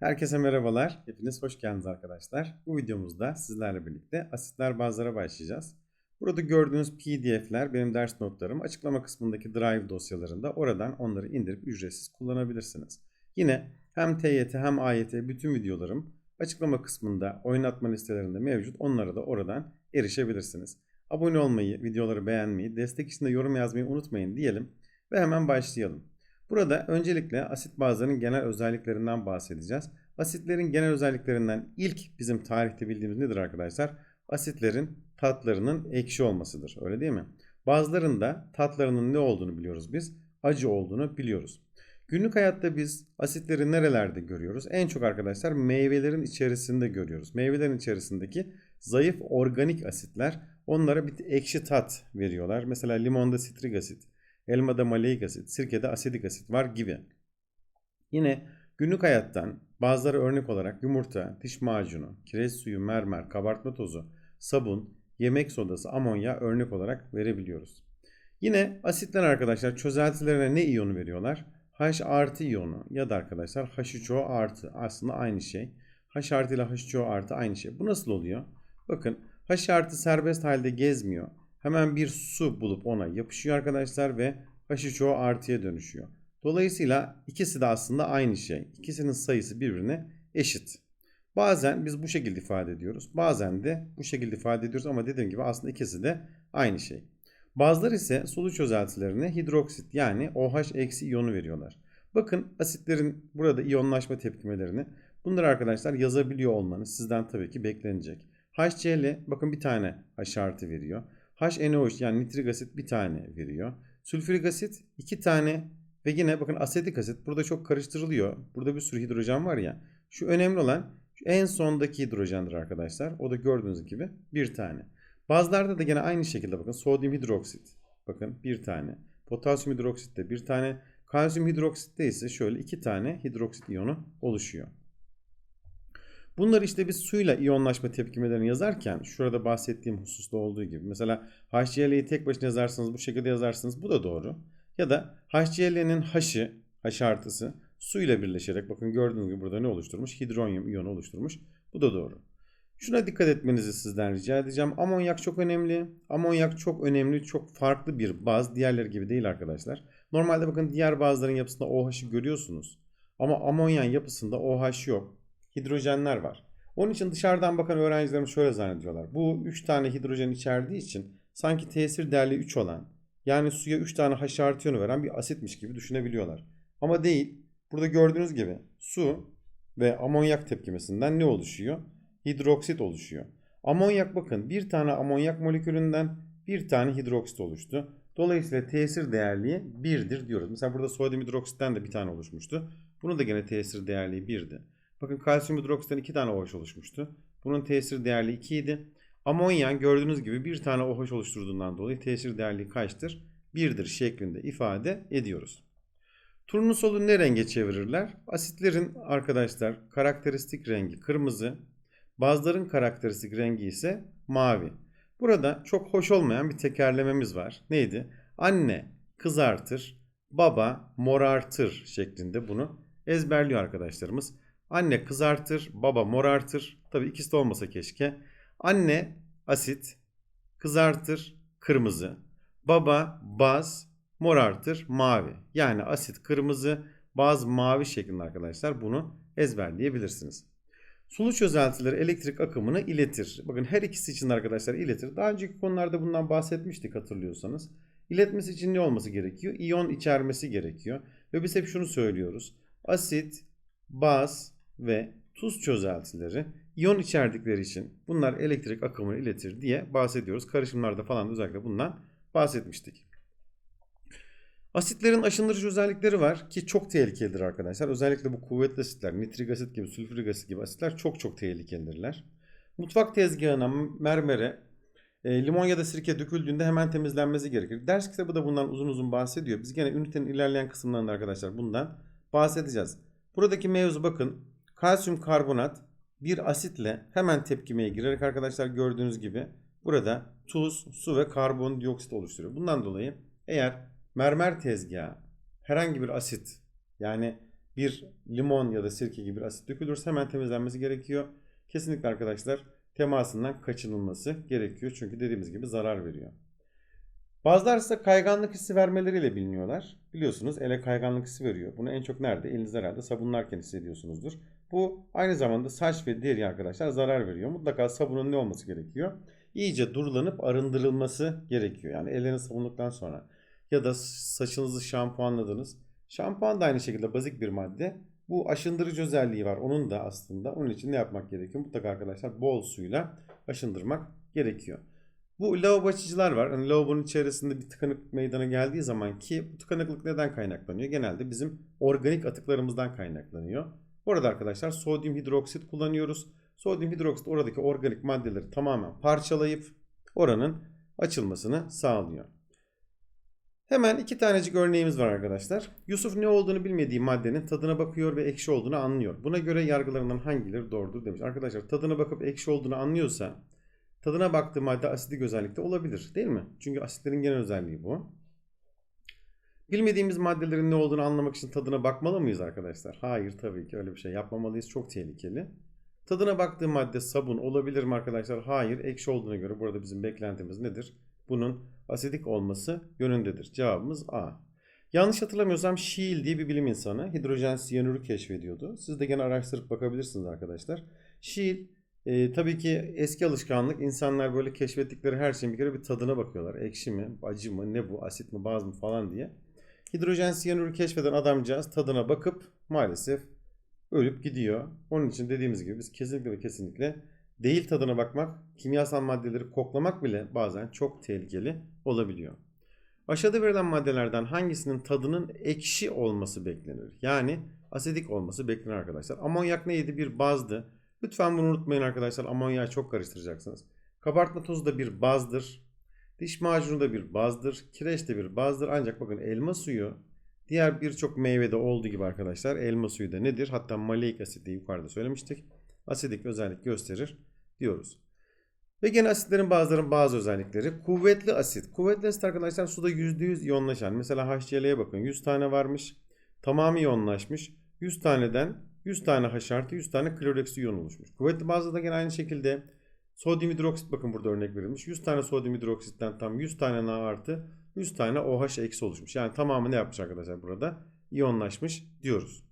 Herkese merhabalar. Hepiniz hoş geldiniz arkadaşlar. Bu videomuzda sizlerle birlikte asitler bazlara başlayacağız. Burada gördüğünüz PDF'ler benim ders notlarım. Açıklama kısmındaki Drive dosyalarında oradan onları indirip ücretsiz kullanabilirsiniz. Yine hem TYT hem AYT bütün videolarım açıklama kısmında oynatma listelerinde mevcut. Onlara da oradan erişebilirsiniz. Abone olmayı, videoları beğenmeyi, destek için de yorum yazmayı unutmayın diyelim ve hemen başlayalım. Burada öncelikle asit bazlarının genel özelliklerinden bahsedeceğiz. Asitlerin genel özelliklerinden ilk bizim tarihte bildiğimiz nedir arkadaşlar? Asitlerin tatlarının ekşi olmasıdır. Öyle değil mi? Bazılarında tatlarının ne olduğunu biliyoruz biz. Acı olduğunu biliyoruz. Günlük hayatta biz asitleri nerelerde görüyoruz? En çok arkadaşlar meyvelerin içerisinde görüyoruz. Meyvelerin içerisindeki zayıf organik asitler onlara bir ekşi tat veriyorlar. Mesela limonda sitrik asit, elmada maleik asit, sirkede asidik asit var gibi. Yine günlük hayattan bazıları örnek olarak yumurta, diş macunu, kireç suyu, mermer, kabartma tozu, sabun, yemek sodası, amonya örnek olarak verebiliyoruz. Yine asitler arkadaşlar çözeltilerine ne iyonu veriyorlar? H artı iyonu ya da arkadaşlar H3O artı aslında aynı şey. H artı ile H3O artı aynı şey. Bu nasıl oluyor? Bakın H artı serbest halde gezmiyor. Hemen bir su bulup ona yapışıyor arkadaşlar ve H3O artıya dönüşüyor. Dolayısıyla ikisi de aslında aynı şey. İkisinin sayısı birbirine eşit. Bazen biz bu şekilde ifade ediyoruz. Bazen de bu şekilde ifade ediyoruz ama dediğim gibi aslında ikisi de aynı şey. Bazıları ise sulu çözeltilerine hidroksit yani OH eksi iyonu veriyorlar. Bakın asitlerin burada iyonlaşma tepkimelerini bunları arkadaşlar yazabiliyor olmanız sizden tabii ki beklenecek. HCl bakın bir tane H artı veriyor. HNO3 yani nitrik asit bir tane veriyor. Sülfürik asit iki tane ve yine bakın asetik asit burada çok karıştırılıyor. Burada bir sürü hidrojen var ya. Şu önemli olan şu en sondaki hidrojendir arkadaşlar. O da gördüğünüz gibi bir tane. Bazılarda da gene aynı şekilde bakın sodyum hidroksit. Bakın bir tane. Potasyum hidroksit de bir tane. Kalsiyum hidroksitte ise şöyle iki tane hidroksit iyonu oluşuyor. Bunları işte biz suyla iyonlaşma tepkimelerini yazarken şurada bahsettiğim hususta olduğu gibi mesela HCl'yi tek başına yazarsanız bu şekilde yazarsınız bu da doğru. Ya da HCl'nin H'ı H artısı suyla birleşerek bakın gördüğünüz gibi burada ne oluşturmuş? Hidronyum iyonu oluşturmuş. Bu da doğru. Şuna dikkat etmenizi sizden rica edeceğim. Amonyak çok önemli. Amonyak çok önemli, çok farklı bir baz. Diğerleri gibi değil arkadaşlar. Normalde bakın diğer bazların yapısında OH'ı görüyorsunuz. Ama amonyan yapısında OH yok. Hidrojenler var. Onun için dışarıdan bakan öğrencilerimiz şöyle zannediyorlar. Bu 3 tane hidrojen içerdiği için sanki tesir değerli 3 olan yani suya 3 tane H artı iyonu veren bir asitmiş gibi düşünebiliyorlar. Ama değil. Burada gördüğünüz gibi su ve amonyak tepkimesinden ne oluşuyor? hidroksit oluşuyor. Amonyak bakın bir tane amonyak molekülünden bir tane hidroksit oluştu. Dolayısıyla tesir değerliği 1'dir diyoruz. Mesela burada sodyum hidroksitten de bir tane oluşmuştu. Bunun da gene tesir değerliği 1'di. Bakın kalsiyum hidroksitten iki tane OH oluşmuştu. Bunun tesir değerliği 2 idi. Amonyan gördüğünüz gibi bir tane OH oluşturduğundan dolayı tesir değerliği kaçtır? 1'dir şeklinde ifade ediyoruz. Turnusolu ne renge çevirirler? Asitlerin arkadaşlar karakteristik rengi kırmızı, Bazıların karakteristik rengi ise mavi. Burada çok hoş olmayan bir tekerlememiz var. Neydi? Anne kızartır, baba morartır şeklinde bunu ezberliyor arkadaşlarımız. Anne kızartır, baba morartır. Tabii ikisi de olmasa keşke. Anne asit, kızartır, kırmızı. Baba baz, morartır, mavi. Yani asit kırmızı, baz mavi şeklinde arkadaşlar bunu ezberleyebilirsiniz. Sulu çözeltileri elektrik akımını iletir. Bakın her ikisi için arkadaşlar iletir. Daha önceki konularda bundan bahsetmiştik hatırlıyorsanız. İletmesi için ne olması gerekiyor? İyon içermesi gerekiyor. Ve biz hep şunu söylüyoruz. Asit, baz ve tuz çözeltileri iyon içerdikleri için bunlar elektrik akımını iletir diye bahsediyoruz. Karışımlarda falan özellikle bundan bahsetmiştik. Asitlerin aşındırıcı özellikleri var ki çok tehlikelidir arkadaşlar. Özellikle bu kuvvetli asitler, nitrik asit gibi, sülfürik asit gibi asitler çok çok tehlikelidirler. Mutfak tezgahına, mermere, e, limon ya da sirke döküldüğünde hemen temizlenmesi gerekir. Ders kitabı da bundan uzun uzun bahsediyor. Biz gene ünitenin ilerleyen kısımlarında arkadaşlar bundan bahsedeceğiz. Buradaki mevzu bakın kalsiyum karbonat bir asitle hemen tepkimeye girerek arkadaşlar gördüğünüz gibi burada tuz, su ve karbondioksit oluşturuyor. Bundan dolayı eğer mermer tezgahı herhangi bir asit yani bir limon ya da sirke gibi bir asit dökülürse hemen temizlenmesi gerekiyor. Kesinlikle arkadaşlar temasından kaçınılması gerekiyor. Çünkü dediğimiz gibi zarar veriyor. Bazıları ise kayganlık hissi vermeleriyle biliniyorlar. Biliyorsunuz ele kayganlık hissi veriyor. Bunu en çok nerede? Elinizde herhalde sabunlarken hissediyorsunuzdur. Bu aynı zamanda saç ve deri arkadaşlar zarar veriyor. Mutlaka sabunun ne olması gerekiyor? İyice durulanıp arındırılması gerekiyor. Yani ellerinizi sabunluktan sonra ya da saçınızı şampuanladınız. Şampuan da aynı şekilde bazik bir madde. Bu aşındırıcı özelliği var. Onun da aslında. Onun için ne yapmak gerekiyor? Mutlaka arkadaşlar bol suyla aşındırmak gerekiyor. Bu lavabo açıcılar var. Hani lavabonun içerisinde bir tıkanıklık meydana geldiği zaman ki bu tıkanıklık neden kaynaklanıyor? Genelde bizim organik atıklarımızdan kaynaklanıyor. Burada arkadaşlar sodyum hidroksit kullanıyoruz. Sodyum hidroksit oradaki organik maddeleri tamamen parçalayıp oranın açılmasını sağlıyor. Hemen iki tanecik örneğimiz var arkadaşlar. Yusuf ne olduğunu bilmediği maddenin tadına bakıyor ve ekşi olduğunu anlıyor. Buna göre yargılarından hangileri doğrudur demiş. Arkadaşlar tadına bakıp ekşi olduğunu anlıyorsa tadına baktığı madde asidik özellikte olabilir değil mi? Çünkü asitlerin genel özelliği bu. Bilmediğimiz maddelerin ne olduğunu anlamak için tadına bakmalı mıyız arkadaşlar? Hayır tabii ki öyle bir şey yapmamalıyız. Çok tehlikeli. Tadına baktığı madde sabun olabilir mi arkadaşlar? Hayır. Ekşi olduğuna göre burada bizim beklentimiz nedir? Bunun asidik olması yönündedir. Cevabımız A. Yanlış hatırlamıyorsam Scheele diye bir bilim insanı hidrojen siyanürü keşfediyordu. Siz de gene araştırıp bakabilirsiniz arkadaşlar. Scheele e, tabii ki eski alışkanlık insanlar böyle keşfettikleri her şeyin bir kere bir tadına bakıyorlar. Ekşi mi, acı mı, ne bu, asit mi, baz mı falan diye. Hidrojen siyanürü keşfeden adamcağız tadına bakıp maalesef ölüp gidiyor. Onun için dediğimiz gibi biz kesinlikle ve kesinlikle değil tadına bakmak, kimyasal maddeleri koklamak bile bazen çok tehlikeli olabiliyor. Aşağıda verilen maddelerden hangisinin tadının ekşi olması beklenir? Yani asidik olması beklenir arkadaşlar. Amonyak neydi? Bir bazdı. Lütfen bunu unutmayın arkadaşlar. Amonyağı çok karıştıracaksınız. Kabartma tozu da bir bazdır. Diş macunu da bir bazdır. Kireç de bir bazdır. Ancak bakın elma suyu diğer birçok meyvede olduğu gibi arkadaşlar elma suyu da nedir? Hatta maleik asit de yukarıda söylemiştik. Asidik özellik gösterir diyoruz. Ve gene asitlerin bazılarının bazı özellikleri. Kuvvetli asit. Kuvvetli asit arkadaşlar suda %100 iyonlaşan. Mesela HCl'ye bakın 100 tane varmış. Tamamı iyonlaşmış. 100 taneden 100 tane H artı 100 tane kloreksi iyon oluşmuş. Kuvvetli bazda da gene aynı şekilde sodyum hidroksit bakın burada örnek verilmiş. 100 tane sodyum hidroksitten tam 100 tane Na artı 100 tane OH eksi oluşmuş. Yani tamamı ne yapmış arkadaşlar burada? İyonlaşmış diyoruz.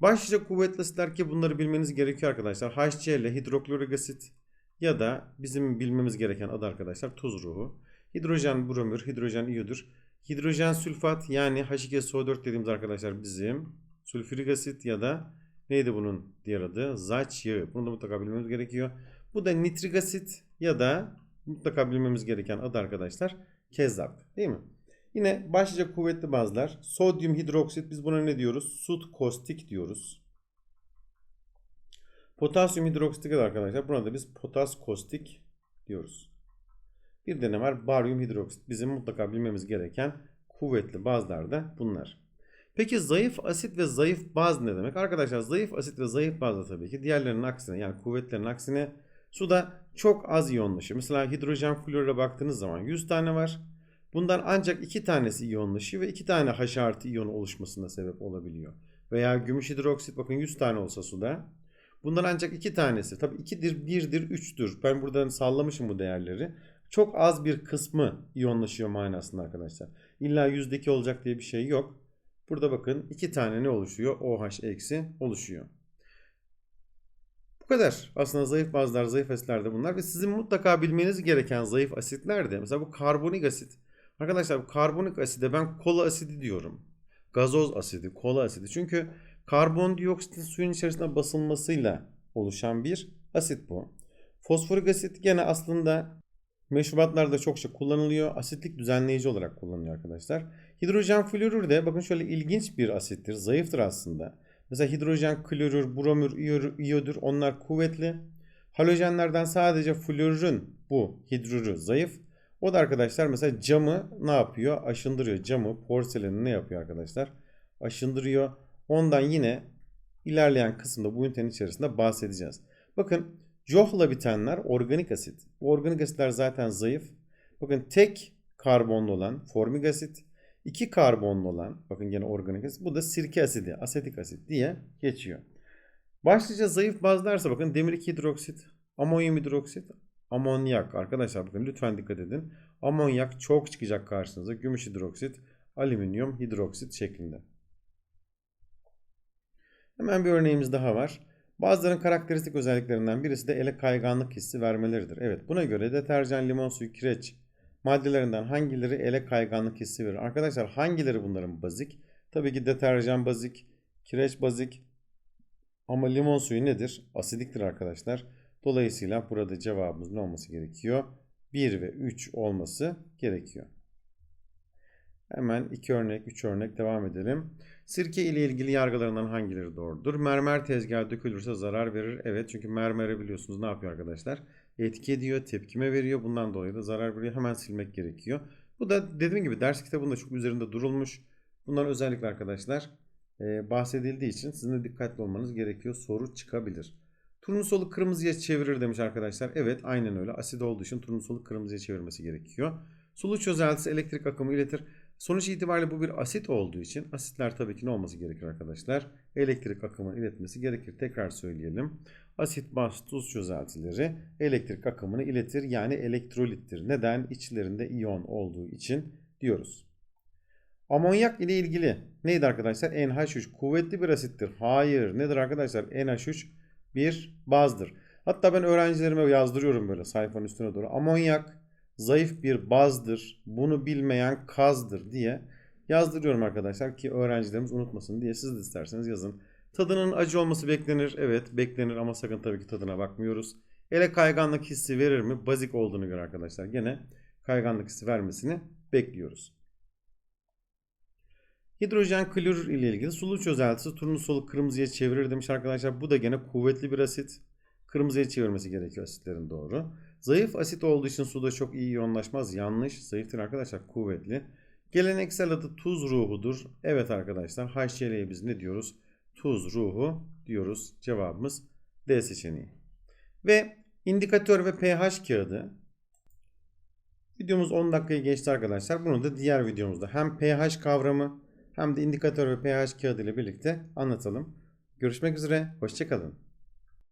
Başlıca kuvvetli asitler ki bunları bilmeniz gerekiyor arkadaşlar. HCl, hidroklorik asit ya da bizim bilmemiz gereken adı arkadaşlar tuz ruhu. Hidrojen bromür, hidrojen iyodür. Hidrojen sülfat yani H2SO4 dediğimiz arkadaşlar bizim sülfürik asit ya da neydi bunun diğer adı? Zaç yağı. Bunu da mutlaka bilmemiz gerekiyor. Bu da nitrik asit ya da mutlaka bilmemiz gereken adı arkadaşlar kezzap değil mi? Yine başlıca kuvvetli bazlar. Sodyum hidroksit biz buna ne diyoruz? Sut kostik diyoruz. Potasyum hidroksit de arkadaşlar buna da biz potas kostik diyoruz. Bir de ne var? Baryum hidroksit. Bizim mutlaka bilmemiz gereken kuvvetli bazlar da bunlar. Peki zayıf asit ve zayıf baz ne demek? Arkadaşlar zayıf asit ve zayıf baz da tabii ki diğerlerinin aksine yani kuvvetlerin aksine suda çok az iyonlaşıyor. Mesela hidrojen florura baktığınız zaman 100 tane var. Bundan ancak 2 tanesi iyonlaşıyor ve 2 tane H artı iyon oluşmasına sebep olabiliyor. Veya gümüş hidroksit bakın 100 tane olsa suda. Bundan ancak 2 tanesi. Tabii 2'dir, 1'dir, 3'tür. Ben buradan sallamışım bu değerleri. Çok az bir kısmı iyonlaşıyor manasında arkadaşlar. İlla yüzdeki olacak diye bir şey yok. Burada bakın 2 tane ne oluşuyor? OH eksi oluşuyor. Bu kadar. Aslında zayıf bazlar, zayıf asitler de bunlar. Ve sizin mutlaka bilmeniz gereken zayıf asitler de. Mesela bu karbonik asit. Arkadaşlar bu karbonik aside ben kola asidi diyorum. Gazoz asidi, kola asidi. Çünkü karbondioksitin suyun içerisine basılmasıyla oluşan bir asit bu. Fosforik asit gene aslında meşrubatlarda çokça kullanılıyor. Asitlik düzenleyici olarak kullanılıyor arkadaşlar. Hidrojen florür de bakın şöyle ilginç bir asittir. Zayıftır aslında. Mesela hidrojen klorür, bromür, iyodür onlar kuvvetli. Halojenlerden sadece florürün bu hidrürü zayıf. O da arkadaşlar mesela camı ne yapıyor? Aşındırıyor. Camı, porseleni ne yapıyor arkadaşlar? Aşındırıyor. Ondan yine ilerleyen kısımda bu ünitenin içerisinde bahsedeceğiz. Bakın Joh'la bitenler organik asit. Bu organik asitler zaten zayıf. Bakın tek karbonlu olan formik asit. İki karbonlu olan bakın gene organik asit bu da sirke asidi asetik asit diye geçiyor. Başlıca zayıf bazlarsa bakın demir 2 hidroksit, amonyum hidroksit, amonyak. Arkadaşlar bakın lütfen dikkat edin. Amonyak çok çıkacak karşınıza. Gümüş hidroksit, alüminyum hidroksit şeklinde. Hemen bir örneğimiz daha var. Bazılarının karakteristik özelliklerinden birisi de ele kayganlık hissi vermeleridir. Evet buna göre deterjan, limon suyu, kireç maddelerinden hangileri ele kayganlık hissi verir? Arkadaşlar hangileri bunların bazik? Tabii ki deterjan bazik, kireç bazik ama limon suyu nedir? Asidiktir arkadaşlar. Dolayısıyla burada cevabımız ne olması gerekiyor? 1 ve 3 olması gerekiyor. Hemen 2 örnek, 3 örnek devam edelim. Sirke ile ilgili yargılarından hangileri doğrudur? Mermer tezgahı dökülürse zarar verir. Evet çünkü mermere biliyorsunuz ne yapıyor arkadaşlar? Etki ediyor, tepkime veriyor. Bundan dolayı da zarar veriyor. Hemen silmek gerekiyor. Bu da dediğim gibi ders kitabında çok üzerinde durulmuş. Bunlar özellikle arkadaşlar e, bahsedildiği için sizin de dikkatli olmanız gerekiyor. Soru çıkabilir. Turnusolu kırmızıya çevirir demiş arkadaşlar. Evet aynen öyle. Asit olduğu için turnusolu kırmızıya çevirmesi gerekiyor. Sulu çözeltisi elektrik akımı iletir. Sonuç itibariyle bu bir asit olduğu için asitler tabii ki ne olması gerekir arkadaşlar? Elektrik akımını iletmesi gerekir. Tekrar söyleyelim. Asit, baz, tuz çözeltileri elektrik akımını iletir. Yani elektrolittir. Neden? İçlerinde iyon olduğu için diyoruz. Amonyak ile ilgili neydi arkadaşlar? NH3 kuvvetli bir asittir. Hayır. Nedir arkadaşlar? NH3 bir bazdır. Hatta ben öğrencilerime yazdırıyorum böyle sayfanın üstüne doğru. Amonyak zayıf bir bazdır. Bunu bilmeyen kazdır diye yazdırıyorum arkadaşlar ki öğrencilerimiz unutmasın diye siz de isterseniz yazın. Tadının acı olması beklenir. Evet beklenir ama sakın tabii ki tadına bakmıyoruz. Ele kayganlık hissi verir mi? Bazik olduğunu göre arkadaşlar gene kayganlık hissi vermesini bekliyoruz. Hidrojen klorür ile ilgili sulu çözeltisi turnusolu kırmızıya çevirir demiş arkadaşlar. Bu da gene kuvvetli bir asit. Kırmızıya çevirmesi gerekiyor asitlerin doğru. Zayıf asit olduğu için suda çok iyi yoğunlaşmaz. Yanlış. Zayıftır arkadaşlar kuvvetli. Geleneksel adı tuz ruhudur. Evet arkadaşlar HCl'ye biz ne diyoruz? Tuz ruhu diyoruz. Cevabımız D seçeneği. Ve indikatör ve pH kağıdı. Videomuz 10 dakikayı geçti arkadaşlar. Bunu da diğer videomuzda hem pH kavramı hem de indikatör ve pH kağıdı ile birlikte anlatalım. Görüşmek üzere. Hoşçakalın.